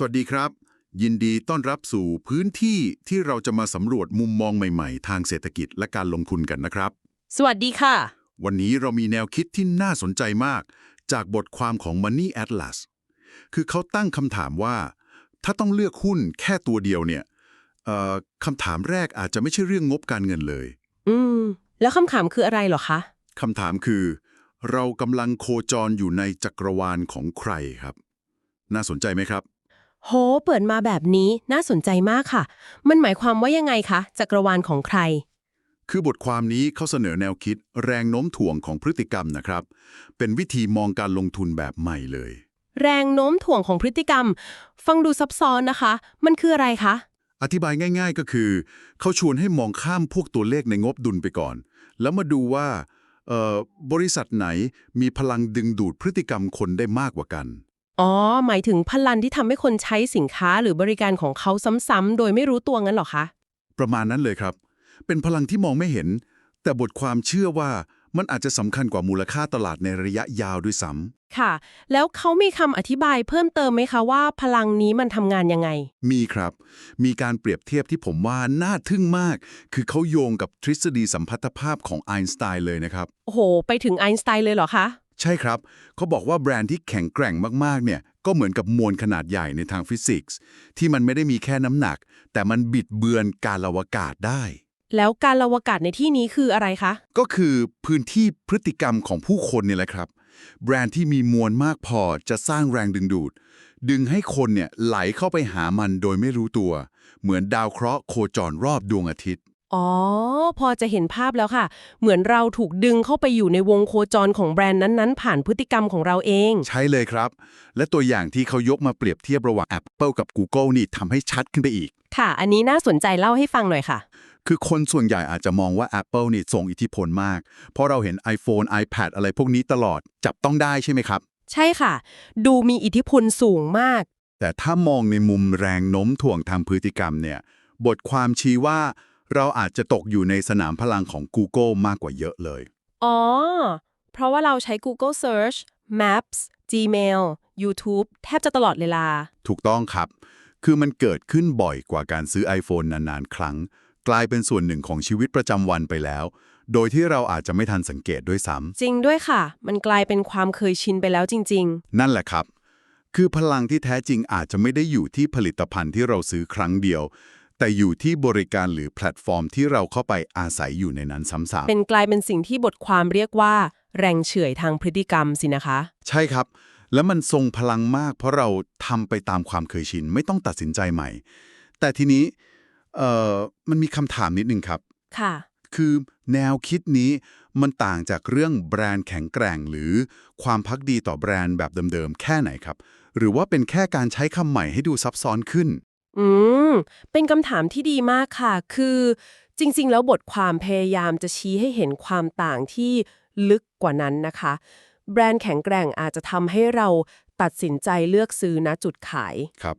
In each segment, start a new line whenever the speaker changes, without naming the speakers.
สวัสดีครับ ยินดีต้อนรับสู่พื้นที่ที่เราจะมาสำรวจมุมมองใหม่ๆ ทางเศรษฐกิจและการลงทุนกันนะครับ
สวัสดีค่ะ
วันนี้เรามีแนวคิดที่น่าสนใจมาก จากบทความของ Money Atlas คือเขาตั้งคำถามว่า ถ้าต้องเลือกหุ้นแค่ตัวเดียวเนี่ยเอ่อคำถามแรกอาจจะไม่ใช่เรื่องงบการเงินเลย
อืม แล้วคำถามคืออะไรเหรอคะ
คำถามคือ เรากำลังโคจรอยู่ในจักรวาลของใครครับ น่าสนใจไหมครับ
โห เปิดมาแบบนี้น่าสนใจมากค่ะ มันหมายความว่ายังไงคะจักรวาลของใคร
คือบทความนี้เขาเสนอแนวคิดแรงโน้มถ่วงของพฤติกรรมนะครับ เป็นวิธีมองการลงทุนแบบใหม่เลย
แรงโน้มถ่วงของพฤติกรรม ฟังดูซับซ้อนนะคะ มันคืออะไรคะ
อธิบายง่าย ๆก็คือ เขาชวนให้มองข้ามพวกตัวเลขในงบดุลไปก่อน แล้วมาดูว่าเอ่อบริษัทไหนมีพลังดึงดูดพฤติกรรมคนได้มากกว่ากัน
อ๋อ หมายถึงพลันที่ทำให้คนใช้สินค้าหรือบริการของเขาซ้ำๆ โดยไม่รู้ตัวงั้นเหรอคะ
ประมาณนั้นเลยครับ เป็นพลังที่มองไม่เห็น แต่บทความเชื่อว่ามันอาจจะสำคัญกว่ามูลค่าตลาดในระยะยาวด้วยซ้ำ
ค่ะ แล้วเขามีคำอธิบายเพิ่มเติมไหมคะว่าพลังนี้มันทำงานยังไง
มีครับ มีการเปรียบเทียบที่ผมว่าน่าทึ่งมาก คือเขาโยงกับทฤษฎีสัมพัทธภาพของไอน์สไตน์เลยนะครับ
โอ้โห ไปถึงไอน์สไตน์เลยเหรอคะ
ใช่ครับ เขาบอกว่าแบรนด์ที่แข็งแกร่งมากๆ เนี่ย ก็เหมือนกับมวลขนาดใหญ่ในทางฟิสิกส์ ที่มันไม่ได้มีแค่น้ำหนัก แต่มันบิดเบือนการอวกาศได้
แล้วการอวกาศในที่นี้คืออะไรคะ
ก็คือพื้นที่พฤติกรรมของผู้คนเนี่ยแหละครับ แบรนด์ที่มีมวลมากพอจะสร้างแรงดึงดูด ดึงให้คนเนี่ยไหลเข้าไปหามันโดยไม่รู้ตัว เหมือนดาวเคราะห์โคจรรอบดวงอาทิตย์
อ๋อ พอจะเห็นภาพแล้วค่ะ เหมือนเราถูกดึงเข้าไปอยู่ในวงโคจรของแบรนด์นั้นๆ ผ่านพฤติกรรมของเราเอง
ใช่เลยครับ และตัวอย่างที่เขายกมาเปรียบเทียบระหว่าง Apple กับ Google นี่ทำให้ชัดขึ้นไปอีก
ค่ะ อันนี้น่าสนใจเล่าให้ฟังหน่อยค่ะ
คือคนส่วนใหญ่อาจจะมองว่า Apple นี่ทรงอิทธิพลมาก เพราะเราเห็น iPhone iPad อะไรพวกนี้ตลอดจับต้องได้ใช่ไหมครับ
ใช่ค่ะ ดูมีอิทธิพลสูงมาก
แต่ถ้ามองในมุมแรงโน้มถ่วงทางพฤติกรรมเนี่ย บทความชี้ว่า เราอาจจะตกอยู่ในสนามพลังของ Google มากกว่าเยอะเลย
อ๋อ เพราะว่าเราใช้ Google Search Maps Gmail YouTube แทบจะตลอดเวลา
ถูกต้องครับ คือมันเกิดขึ้นบ่อยกว่าการซื้อ iPhone นานๆ ครั้ง กลายเป็นส่วนหนึ่งของชีวิตประจำวันไปแล้ว โดยที่เราอาจจะไม่ทันสังเกตด้วยซ้ำ
จริงด้วยค่ะ มันกลายเป็นความเคยชินไปแล้วจริง
นั่นแหละครับ คือพลังที่แท้จริงอาจจะไม่ได้อยู่ที่ผลิตภัณฑ์ที่เราซื้อครั้งเดียว แต่อยู่ที่บริการหรือแพลตฟอร์มที่เราเข้าไปอาศัยอยู่ในนั้นซ้ำ
ๆ เป็นกลายเป็นสิ่งที่บทความเรียกว่า แรงเฉื่อยทางพฤติกรรมสินะคะ
ๆใช่ครับ แล้วมันทรงพลังมาก เพราะเราทำไปตามความเคยชิน ไม่ต้องตัดสินใจใหม่ แต่ทีนี้เอ่อมันมีคำถามนิดนึงครับ
ค่ะ
คือแนวคิดนี้มันต่างจากเรื่องแบรนด์แข็งแกร่ง หรือความพักดีต่อแบรนด์แบบเดิมๆ แค่ไหนครับ หรือว่าเป็นแค่การใช้คำใหม่ให้ดูซับซ้อนขึ้น
อืม เป็นคำถามที่ดีมากค่ะ คือจริง ๆ แล้วบทความพยายามจะชี้ให้เห็นความต่างที่ลึกกว่านั้นนะคะ แบรนด์แข็งแกร่งอาจจะทำให้เราตัดสินใจเลือกซื้อณจุดขาย
ครับ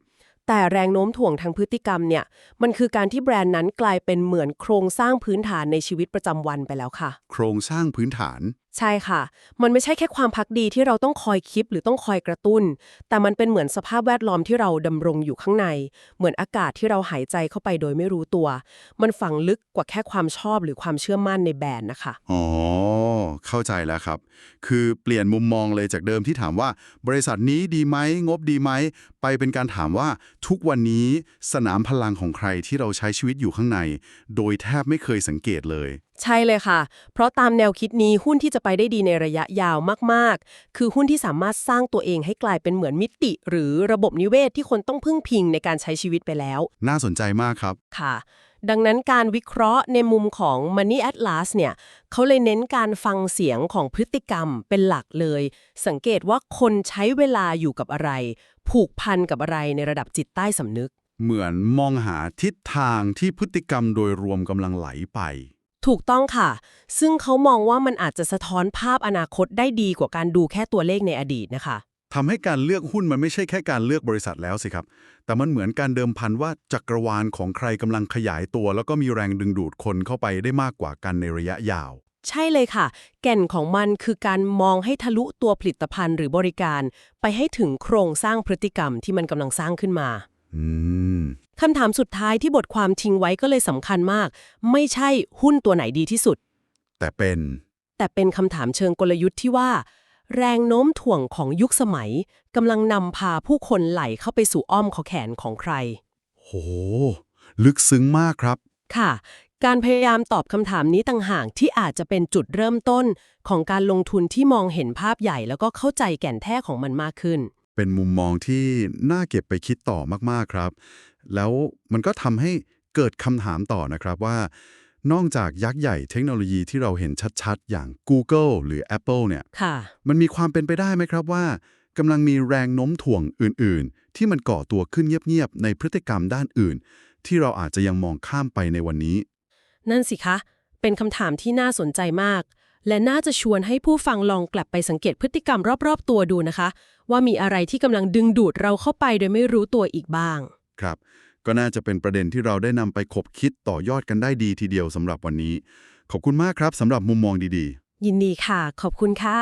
แต่แรงโน้มถ่วงทางพฤติกรรมเนี่ย มันคือการที่แบรนด์นั้นกลายเป็นเหมือนโครงสร้างพื้นฐานในชีวิตประจำวันไปแล้วค่ะ
โครงสร้างพื้นฐาน
ใช่ค่ะ มันไม่ใช่แค่ความพักดีที่เราต้องคอยคิดหรือต้องคอยกระตุ้น แต่มันเป็นเหมือนสภาพแวดล้อมที่เราดำรงอยู่ข้างใน เหมือนอากาศที่เราหายใจเข้าไปโดยไม่รู้ตัว มันฝังลึกกว่าแค่ความชอบหรือความเชื่อมั่นในแบรนด์นะคะ
อ๋อ เข้าใจแล้วครับ คือเปลี่ยนมุมมองเลยจากเดิมที่ถามว่า บริษัทนี้ดีไหมงบดีไหม ไปเป็นการถามว่าทุกวันนี้สนามพลังของใครที่เราใช้ชีวิตอยู่ข้างใน โดยแทบไม่เคยสังเกตเลย
ใช่เลยค่ะ เพราะตามแนวคิดนี้หุ้นที่จะไปได้ดีในระยะยาวมากๆ คือหุ้นที่สามารถสร้างตัวเองให้กลายเป็นเหมือนมิติ หรือระบบนิเวศที่คนต้องพึ่งพิงในการใช้ชีวิตไปแล้ว
น่าสนใจมากครับ
ค่ะ ดังนั้นการวิเคราะห์ในมุมของ Money Atlas เนี่ยเขาเลยเน้นการฟังเสียงของพฤติกรรมเป็นหลักเลย สังเกตว่าคนใช้เวลาอยู่กับอะไร ผูกพันกับอะไรในระดับจิตใต้สำนึก
เหมือนมองหาทิศทางที่พฤติกรรมโดยรวมกำลังไหลไป
ถูกต้องค่ะ ซึ่งเขามองว่ามันอาจจะสะท้อนภาพอนาคตได้ดีกว่าการดูแค่ตัวเลขในอดีตนะคะ
ทำให้การเลือกหุ้นมันไม่ใช่แค่การเลือกบริษัทแล้วสิครับ แต่มันเหมือนการเดิมพันว่าจักรวาลของใครกำลังขยายตัว แล้วก็มีแรงดึงดูดคนเข้าไปได้มากกว่ากันในระยะยาว
ใช่เลยค่ะ แก่นของมันคือการมองให้ทะลุตัวผลิตภัณฑ์หรือบริการ ไปให้ถึงโครงสร้างพฤติกรรมที่มันกำลังสร้างขึ้นมา
อืม
คำถามสุดท้ายที่บทความทิ้งไว้ก็เลยสำคัญมาก ไม่ใช่หุ้นตัวไหนดีที่สุด
แต่เป็น
แต่เป็นคำถามเชิงกลยุทธ์ที่ว่า แรงโน้มถ่วงของยุคสมัยกำลังนำพาผู้คนไหลเข้าไปสู่อ้อมขอแขนของใคร
โห ลึกซึ้งมากครับ
ค่ะ การพยายามตอบคำถามนี้ต่างหากที่อาจจะเป็นจุดเริ่มต้นของการลงทุนที่มองเห็นภาพใหญ่แล้วก็เข้าใจแก่นแท้ของมันมากขึ้น
เป็นมุมมองที่น่าเก็บไปคิดต่อมากๆครับ แล้วมันก็ทำให้เกิดคำถามต่อนะครับว่า นอกจากยักษ์ใหญ่เทคโนโลยีที่เราเห็นชัดๆ อย่าง Google หรือ Apple เนี่ย
ค่ะ
มันมีความเป็นไปได้ไหมครับว่ากำลังมีแรงโน้มถ่วงอื่นๆ ที่มันก่อตัวขึ้นเงียบๆ ในพฤติกรรมด้านอื่น ที่เราอาจจะยังมองข้ามไปในวันนี้
นั่นสิคะ เป็นคำถามที่น่าสนใจมาก และน่าจะชวนให้ผู้ฟังลองกลับไปสังเกตพฤติกรรมรอบๆ ตัวดูนะคะ ว่ามีอะไรที่กำลังดึงดูดเราเข้าไปโดยไม่รู้ตัวอีกบ้าง
ครับ ก็น่าจะเป็นประเด็นที่เราได้นำไปขบคิดต่อยอดกันได้ดีทีเดียวสำหรับวันนี้ ขอบคุณมากครับสำหรับมุมมองดีๆ
ยินดีค่ะ ขอบคุณค่ะ